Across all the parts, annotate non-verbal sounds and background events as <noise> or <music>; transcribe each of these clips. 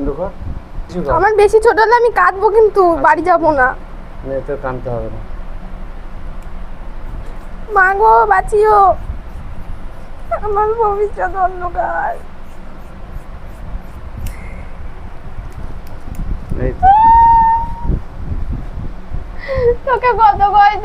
বন্ধ কর। কিছু কর। আমার বেশি ছোট হলে আমি কাঁদবো কিন্তু বাড়ি যাব না। এতে কানতে হবে না। মা গো বাঁচিও। আমার ভবিষ্যৎ অন্ধকার। তো। তোকে কত কয়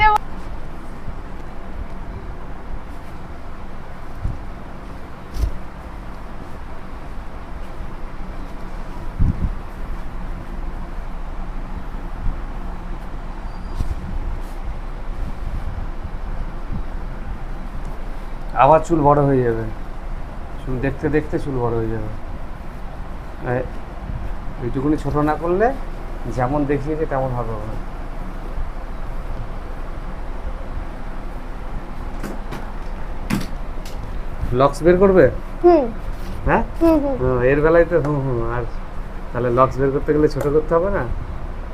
আবার চুল বড় হয়ে যাবে। চুল দেখতে দেখতে চুল বড় হয়ে যাবে। এই- এইটুকুনি ছোট না করলে যেমন দেখিয়েছে তেমন হবে না লক্স বের করবে? হ্যাঁ? এর বেলায় তো হুম হুম আর তাহলে লক্স বের করতে গেলে ছোট করতে হবে না?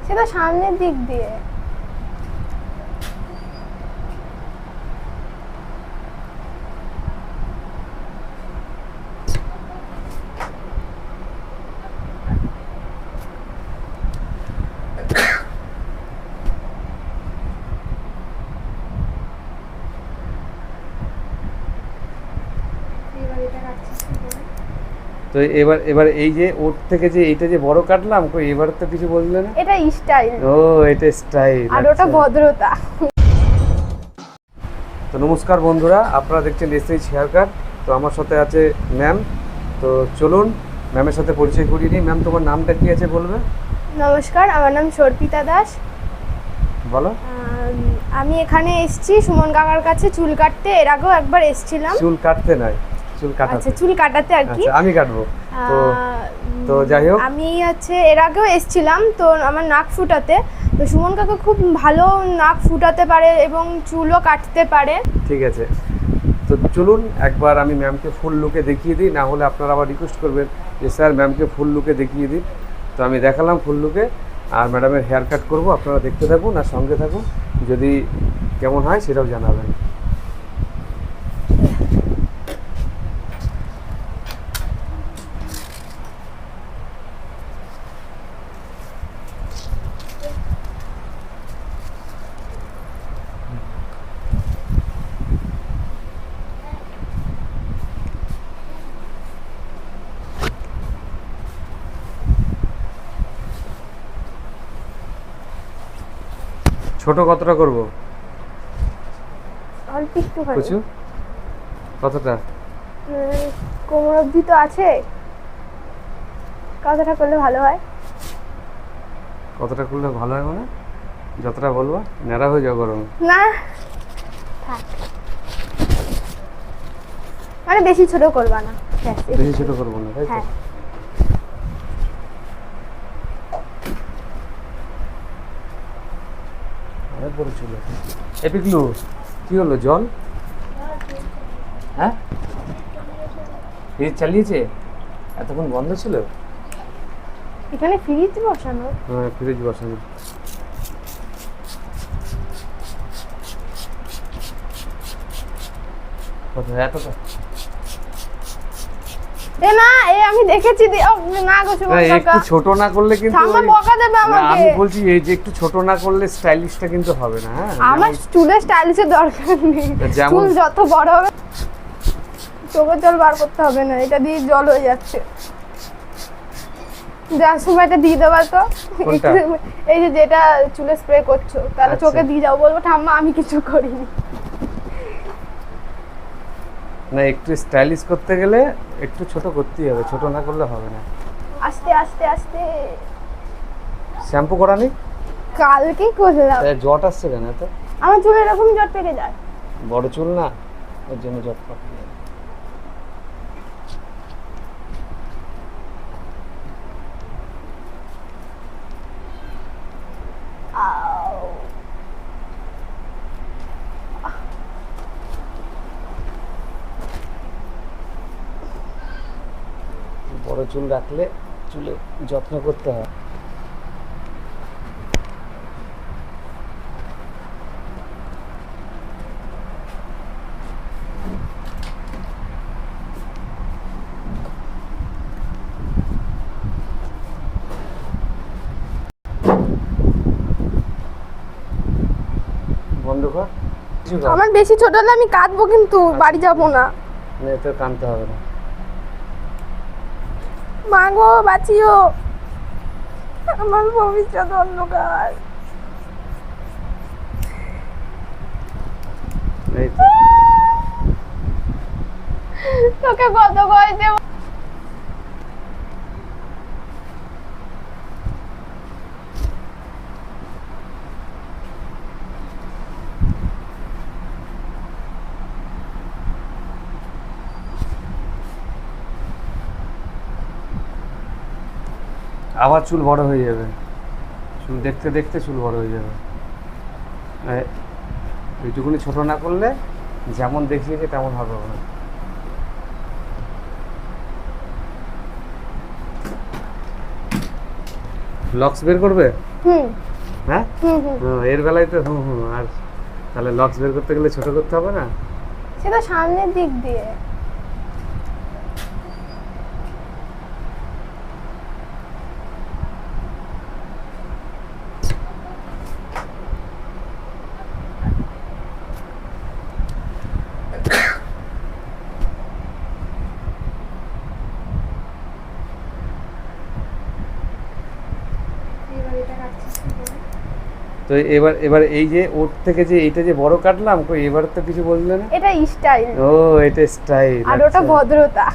সেটা সামনের দিক দিয়ে। তো এবার এবার এই যে ওর থেকে যে এইটা যে বড় কাটলাম কই এবার তো কিছু বললে না? এটা স্টাইল। ও এটা স্টাইল আর ওটা ভদ্রতা। তো নমস্কার বন্ধুরা আপনারা দেখছেন এসএইচ হেয়ার কাট তো আমার সাথে আছে ম্যাম। তো চলুন ম্যামের সাথে পরিচয় করিয়ে নিই। ম্যাম তোমার নামটা কি আছে বলবে? নমস্কার আমার নাম সর্পিতা দাস। বলো। আমি এখানে এসেছি সুমন কাকার কাছে চুল কাটতে। এর আগেও একবার এসেছিলাম। চুল কাটতে নয় চুল কাটাতে আচ্ছা চুল কাটাতে আর কি? আচ্ছা আমি কাটবো। তো তো যাই হোক। আমি হচ্ছে এর আগেও এসেছিলাম তো আমার নাক ফুটাতে। তো সুমন কাকা খুব ভালো নাক ফুটাতে পারে এবং চুলও কাটতে পারে। ঠিক আছে। তো চলুন একবার আমি ম্যামকে ফুল লুকে দেখিয়ে দিই না হলে আপনারা আবার রিকোয়েস্ট করবেন যে স্যার ম্যামকে ফুল লুকে দেখিয়ে দিই তো আমি দেখালাম ফুল লুকে আর ম্যাডামের হেয়ার কাট করব আপনারা দেখতে থাকুন আর সঙ্গে থাকুন। যদি কেমন হয় সেটাও জানাবেন। ছোট কতটা করব? অল্প একটুখানি। কিছু কতটা? কোমর অবধি তো আছে। কতটা করলে ভালো হয়? কতটা করলে ভালো হয় মানে? যতটা বলব ন্যাড়া হয়ে যাও গরম। না। থাক। মানে বেশি ছোট করবা না। বেশি ছোট করব না তাই তো? হ্যাঁ অনেক বড় চুল আছে এ পিকলু কি হলো জল? হ্যাঁ? ফ্রিজ চালিয়েছে? এতক্ষণ বন্ধ ছিল? এখানে ফ্রিজ বসানো। হ্যাঁ ফ্রিজ বসানো। কত এতটা? এ না এ আমি দেখেছি না গো একটু ছোট না করলে কিন্তু ঠাম্মা বকা দেবে আমাকে। আমি বলছি এই যে একটু ছোট না করলে স্টাইলিশটা কিন্তু হবে না হ্যাঁ? আমার যেমন- স্টাইলিশের দরকার নেই। চুল যত বড় হবে চোখের জল বার করতে হবে না এটা দিয়ে জল হয়ে যাচ্ছে। যার সময় এটা দিয়ে তো। এই যে যেটা চুলে স্প্রে করছ তাহলে আচ্ছা। চোখে দিয়ে যাও বলব ঠাম্মা আমি কিছু করিনি। না একটু স্টাইলিশ করতে গেলে একটু ছোট করতেই হবে ছোট না করলে হবে না। আস্তে আস্তে আস্তে। শ্যাম্পু করানি? কালকে করলাম। তাই জট আসছে কেন এত? আমার চুল এরকম জট পেকে যায়। বড় চুল না ওর জন্য জট পাচ্ছে বড় চুল রাখলে চুলে যত্ন করতে হয়। আমার বেশি ছোট হলে আমি কাঁদবো কিন্তু বাড়ি যাব না। আচ্ছা, তোর কাঁদতে হবে না। মা গো বাঁচিও। আমার ভবিষ্যৎ অন্ধকার। তোকে কত ভয় আবার চুল বড় হয়ে যাবে। চুল দেখতে দেখতে চুল বড় হয়ে যাবে। এইটুকুনি ছোট না করলে যেমন দেখিয়েছে তেমন হবে না লক্স বের করবে? হ্যাঁ? এর বেলায় তো হুম হুম আর তাহলে লক্স বের করতে গেলে ছোট করতে হবে না? সেটা সামনের দিক দিয়ে। তো এবার এবার এই যে ওর থেকে যে এইটা যে বড় কাটলাম কই এবার তো কিছু বললে না? এটা স্টাইল ও এটা স্টাইল আর ওটা ভদ্রতা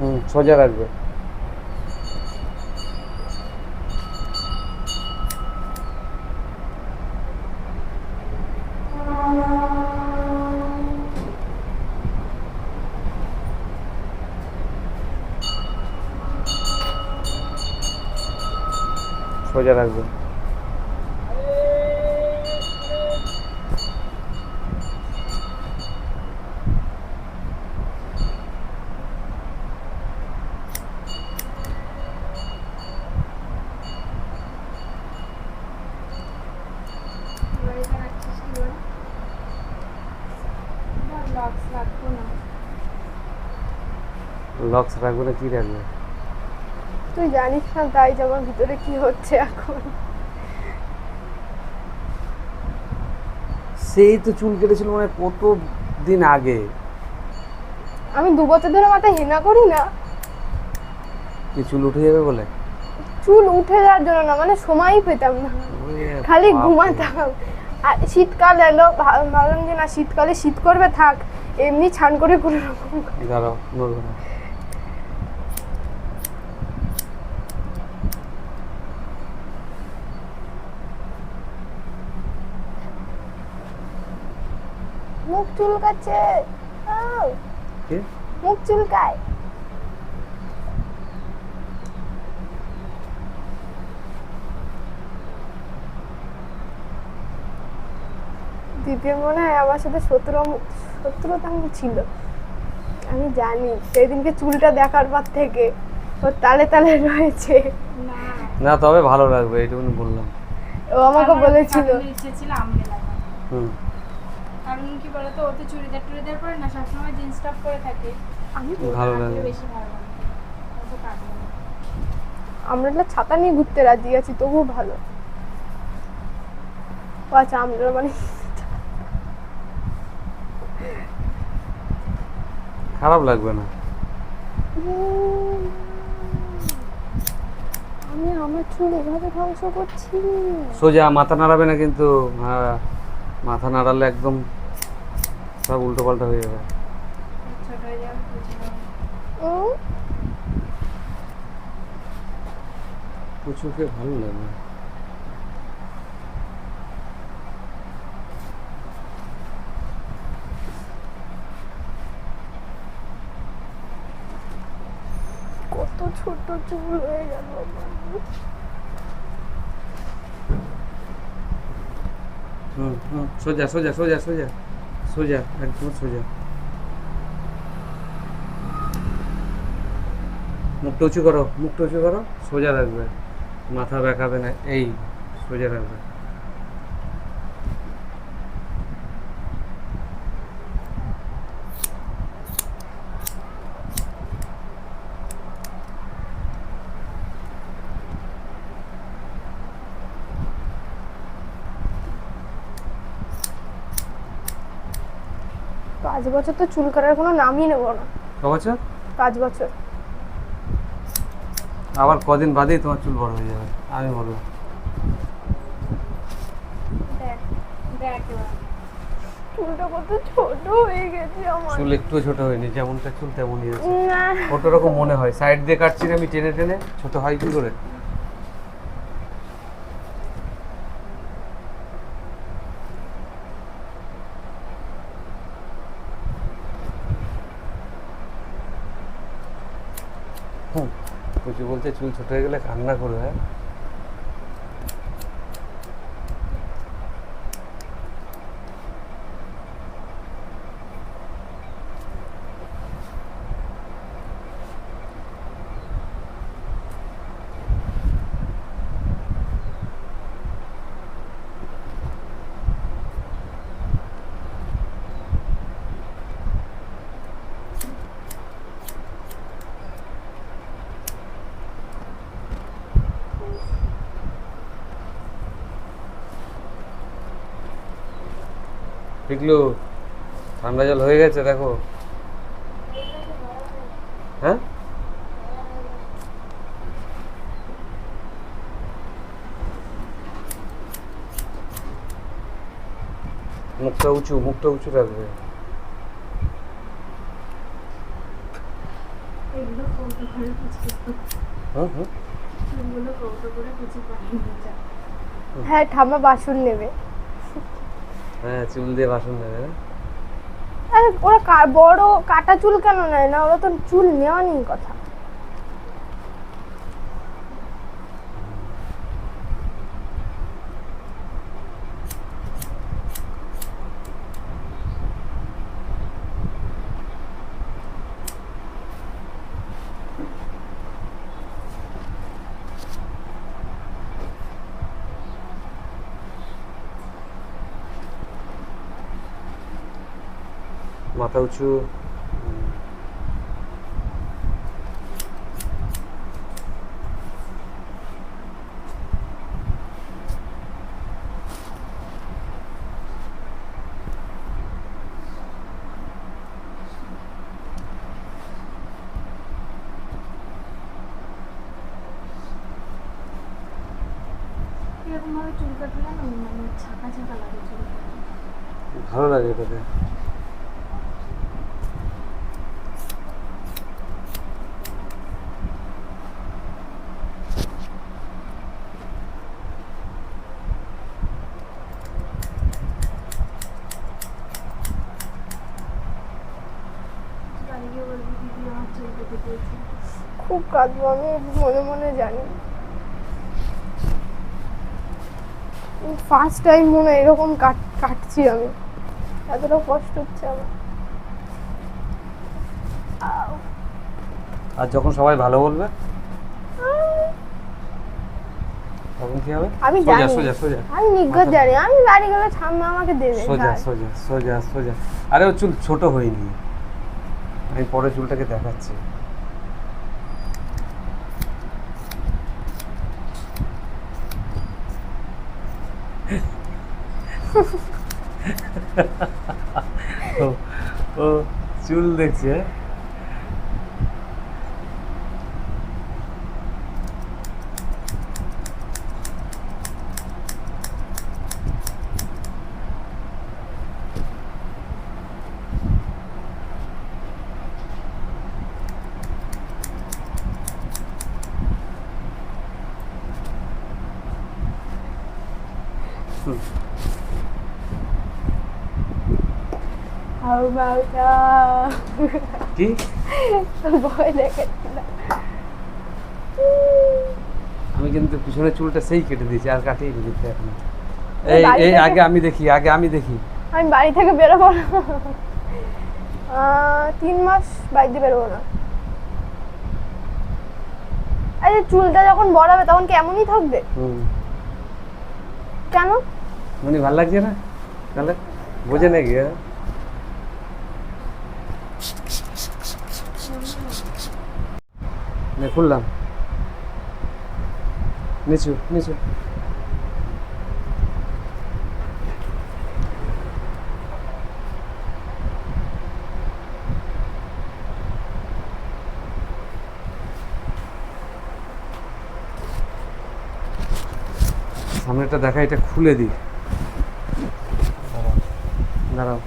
হুম সোজা রাখবে। সোজা রাখবে। লক্স রাখবে না কি রাখবে তুই জানিস না তাই আমার ভিতরে কি হচ্ছে এখন। সেই তো চুল কেটেছিল মানে কত দিন আগে। আমি দু বছর ধরে মাথায় হেনা করি না। কি চুল উঠে যাবে বলে? চুল উঠে যাওয়ার জন্য না মানে সময়ই পেতাম না। খালি ঘুমাতাম। আর শীতকাল এলো ভাবলাম যে না শীতকালে শীত করবে থাক এমনি ছান করে কোনো রকম। দাঁড়াও নড়বে না। মুখ চুলকাচ্ছে। কি? মুখ চুলকায়। দ্বিতীয় মনে হয় আমার সাথে শত্রু শত্রুতা ছিল। আমি জানি সেদিনকে চুলটা দেখার পর থেকে ওর তালে তালে রয়েছে। না তবে ভালো লাগবে এইটুকুনি বললাম। ও আমাকে বলেছিল। ইচ্ছে ছিল আমলে লাগা হুম। কারণ কি বলতো ও তো চুড়িদার টুড়িদার পরে না সবসময় জিন্স টপ পরে থাকে। আমি ভালো লাগে। বেশি ভালো লাগে। ও তো কাটবে আমরা ছাতা নিয়ে ঘুরতে রাজি আছি তবুও ভালো। আচ্ছা আমরা মানে খারাপ লাগবে না। আমি আমার চুল এভাবে ধ্বংস করছি। সোজা মাথা নাড়াবে না কিন্তু হ্যাঁ। মাথা নাড়ালে একদম সব উল্টো পাল্টা হয়ে যাবে। পুচুকে ভালো লাগে। কত ছোট চুল হয়ে গেল হুম হুম, সোজা সোজা সোজা সোজা সোজা, একদম সোজা। মুখটা উঁচু করো, মুখটা উঁচু করো, সোজা রাখবে মাথা বেঁকাবে না, এই সোজা রাখবে পাঁচ বছর তো চুল কাটার কোনো নামই নেব না। ক বছর পাঁচ বছর আবার কদিন বাদেই তোমার চুল বড় হয়ে যাবে আমি বলব। চুলটা কত ছোট হয়ে গেছে আমার। চুল একটু ছোট হয়নি যেমনটা চুল তেমনই আছে। কত রকম মনে হয়? সাইড দিয়ে কাটছি আমি টেনে টেনে ছোট হয় কি করে? কিছু বলতে চুল ছোট হয়ে গেলে কান্না করবে পিকলু ঠান্ডা জল হয়ে গেছে দেখো। হ্যাঁ? মুখটা উঁচু মুখটা উঁচু রাখবে। হ্যাঁ ঠাম্মা বাসন নেবে। হ্যাঁ চুল দিয়ে বাসন নেবে না? ওরা বড় কাটা চুল কেন নেয় না? ওরা তো চুল নেওয়া নেই কথা মাথা উঁচু হুম। এরকম ভাবে চুল কাটলে না মানে ছাকা ছাকা লাগে চুল কাটলে। ভালো লাগে এটাতে বাড়ি গিয়ে বলবি দিদি আমার চুল কেটে দিয়েছে আমি মনে মনে জানি। ফার্স্ট টাইম মনে এরকম কাট কাটছি আমি। এতটা কষ্ট হচ্ছে আমার। আর যখন সবাই ভালো বলবে? তখন কি হবে? আমি জানি। সোজা সোজা। আমি জানি। আমি বাড়ি গেলে ঠাম্মা আমাকে দেবে। সোজা সোজা সোজা সোজা। আরে ও চুল ছোট হয়নি। আমি পরে চুলটাকে দেখাচ্ছি। ও চুল দেখছে হ্যাঁ? How about uh, <laughs> কি? ভয় দেখাচ্ছিল আমি কিন্তু পিছনের চুলটা সেই কেটে দিয়েছি আর কাটিয়ে দিতে এখন। এই এই আগে আমি দেখি আগে আমি দেখি। আমি বাড়ি থেকে বেরোবো না। তিন মাস বাড়িতে বেরোবো না। আরে চুলটা যখন বড় হবে তখন কেমনই থাকবে? হুম। কেন? মানে ভালো লাগছে না? তাহলে বোঝে নাকি হ্যাঁ? নে খুললাম। নিচু নিচু। সামনেটা দেখা এটা খুলে দিই। দাঁড়াও।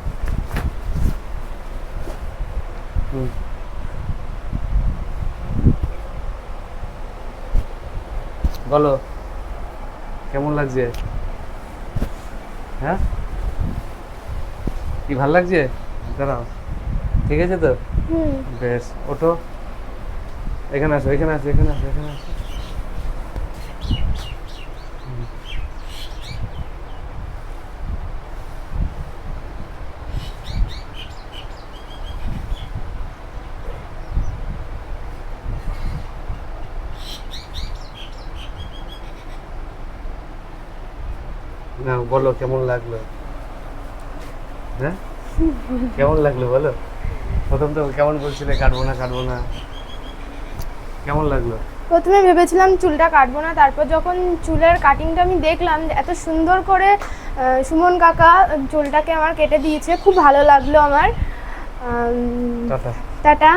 হুম। বলো। কেমন লাগছে? হ্যাঁ? কি ভালো লাগছে? দাঁড়াও। ঠিক আছে তো? বেশ ওঠো। এখানে আসো এখানে আসো এখানে আসো এখানে আসো হুম। না বলো কেমন লাগল? হ্যাঁ? কেমন লাগল বলো? প্রথম তো কেমন বলছিলে কাটবো না কাটবো না? কেমন লাগল? প্রথমে ভেবেছিলাম চুলটা কাটবো না তারপর যখন চুলের কাটিংটা আমি দেখলাম এত সুন্দর করে সুমন কাকা চুলটাকে আমার কেটে দিয়েছে খুব ভালো লাগল আমার। আম, টাটা। টাটা।